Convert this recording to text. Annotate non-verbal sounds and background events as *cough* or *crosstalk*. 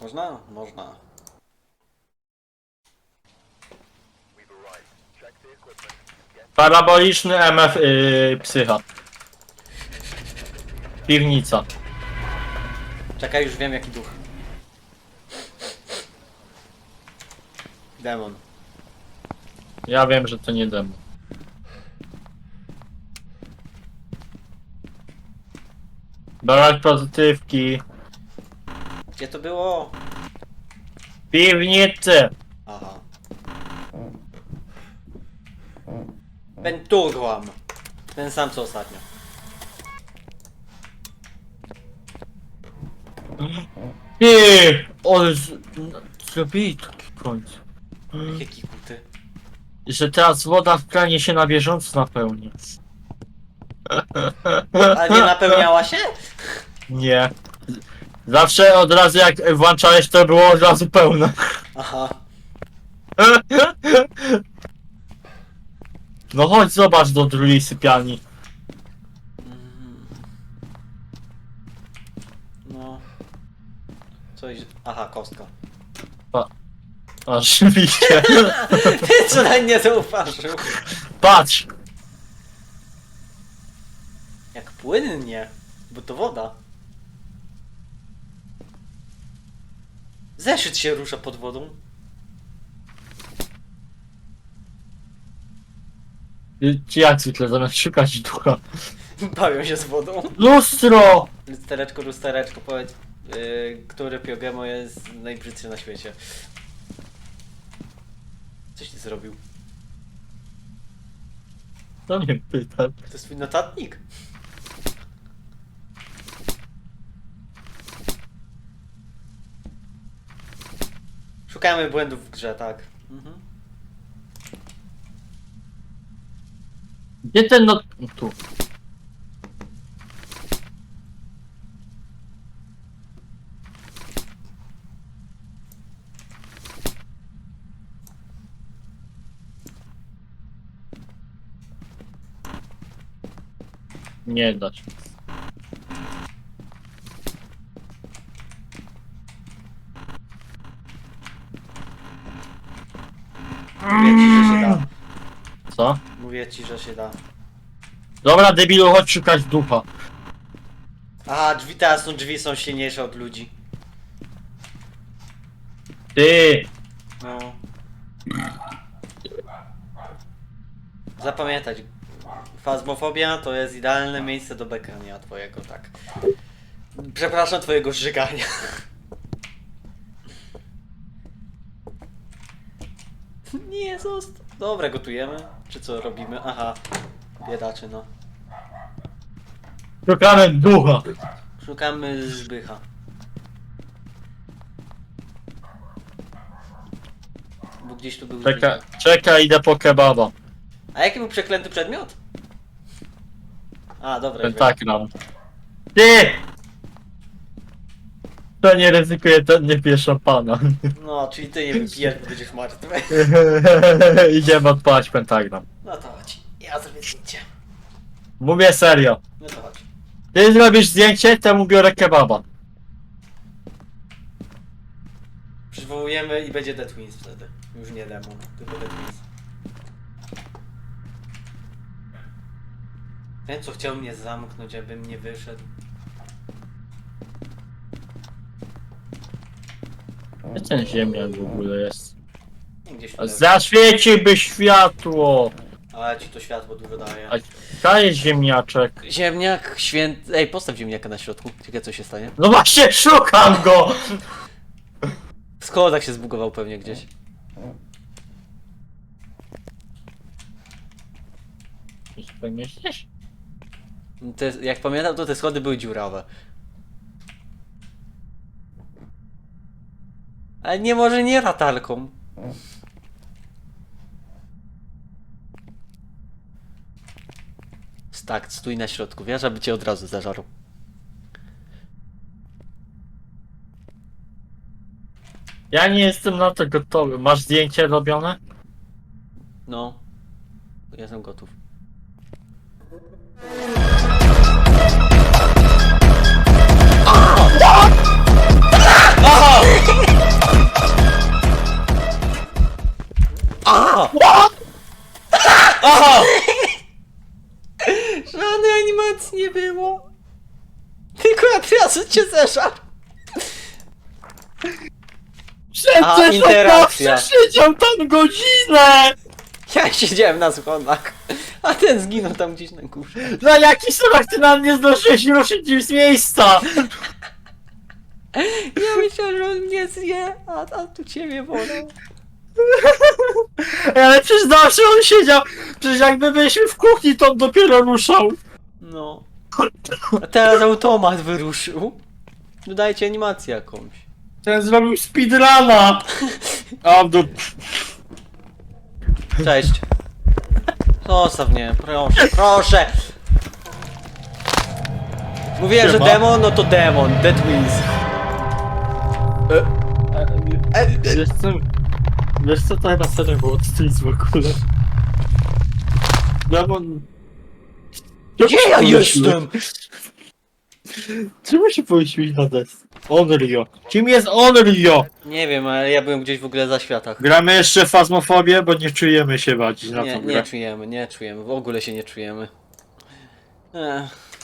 Można? Można. Paraboliczny MF yy, psycha. Piwnica. Czekaj, już wiem jaki duch. Demon. Ja wiem, że to nie demon. Brać pozytywki. Gdzie to było? Piwnicy! Aha. Penturłam. Ten sam co ostatnio. Ty! Ale z... zrobili taki końc. Jaki kuty. Że teraz woda w kranie się na bieżąco napełni. Ale nie napełniała się? Nie. Zawsze od razu jak włączałeś to było od razu pełne. Aha. *laughs* No chodź zobacz do drugiej sypialni. Mhm. No. Coś... Aha, kostka. Oczywiście. Ty *laughs* co na nie zauważył? Patrz! Jak płynnie. Bo to woda. Zeszyt się rusza pod wodą. Ci jak zwykle zamiast szukać ducha. Bawią się z wodą. Lustro! Lustereczko, lustereczko, powiedz, yy, który Piogemo jest najbrzydszy na świecie. Coś ty zrobił? To mnie pyta. To jest twój notatnik? Szukamy błędów w grze, tak. Mhm. Gdzie ten no... Tu. Nie da się. Mówię ci, że się da. Co? Mówię ci, że się da. Dobra, debilu, chodź szukać ducha. Aha, drzwi teraz są drzwi są silniejsze od ludzi. Ty! No. Zapamiętać. Fazmofobia to jest idealne miejsce do bekania twojego, tak. Przepraszam twojego żygania. Nie, zostaw. Dobra, gotujemy? Czy co robimy? Aha. Biedaczy, no. Szukamy ducha. Szukamy Zbycha. Bo gdzieś tu był Czeka, Zbycha. czeka, idę po kebaba. A jaki był przeklęty przedmiot? A, dobra. już wiem. Pentagram. Ty! To nie ryzykuje, ten nie pije szampana. No, czyli ty nie wypijesz, bo będziesz martwy. *laughs* Idziemy odpalać pentagram. No to chodź. Ja zrobię zdjęcie. Mówię serio. No to chodź. Ty zrobisz zdjęcie, temu biorę kebaba. Przywołujemy i będzie Dead Twins wtedy. Już nie demon, tylko Dead Twins. Ten co chciał mnie zamknąć, abym nie wyszedł. Gdzie ten ziemniak w ogóle jest? Gdzieś tu leży. Zaświeciłby światło! Ale ci to światło dużo daje. A jest ziemniaczek. Ziemniak święty... Ej, postaw ziemniaka na środku. Ciekawe co się stanie. No właśnie, szukam go! W schodach się zbugował pewnie gdzieś. Myślisz? Te, jak pamiętam, to te schody były dziurawe. Ale nie może nie latarką. Tak, stój na środku, wiesz, aby cię od razu zażarł. Ja nie jestem na to gotowy. Masz zdjęcie robione? No. Jestem gotów. Żadnej animacji nie było. Tylko ja teraz cię zeszar. A, Przecież on interakcja. zawsze siedział tam godzinę! Ja siedziałem na schodach, a ten zginął tam gdzieś na górze. Na jakiś smak ty nam nie zdążyłeś ruszyć z miejsca! Ja myślałem, że on mnie zje, a, a tu ciebie wolę. *laughs* Ale przecież zawsze on siedział, przecież jakby byliśmy w kuchni, to on dopiero ruszał. No. A teraz automat wyruszył. Dodajcie animację jakąś. Ten zrobił speedruna. *laughs* A do... Cześć. Zostaw mnie, proszę, proszę! Mówiłem, że Siema. demon, no to demon, Dead Wins. E, e, Wiesz co? Wiesz co to na serio było streets w ogóle? Demon... Gdzie ja jestem? Czemu się powinniśmy na test? Onryo. Kim jest Onryo? Nie wiem, ale ja byłem gdzieś w ogóle za światach. Gramy jeszcze w fazmofobię, bo nie czujemy się bardziej na Nie, tą nie grę. czujemy, nie czujemy, w ogóle się nie czujemy. Ech.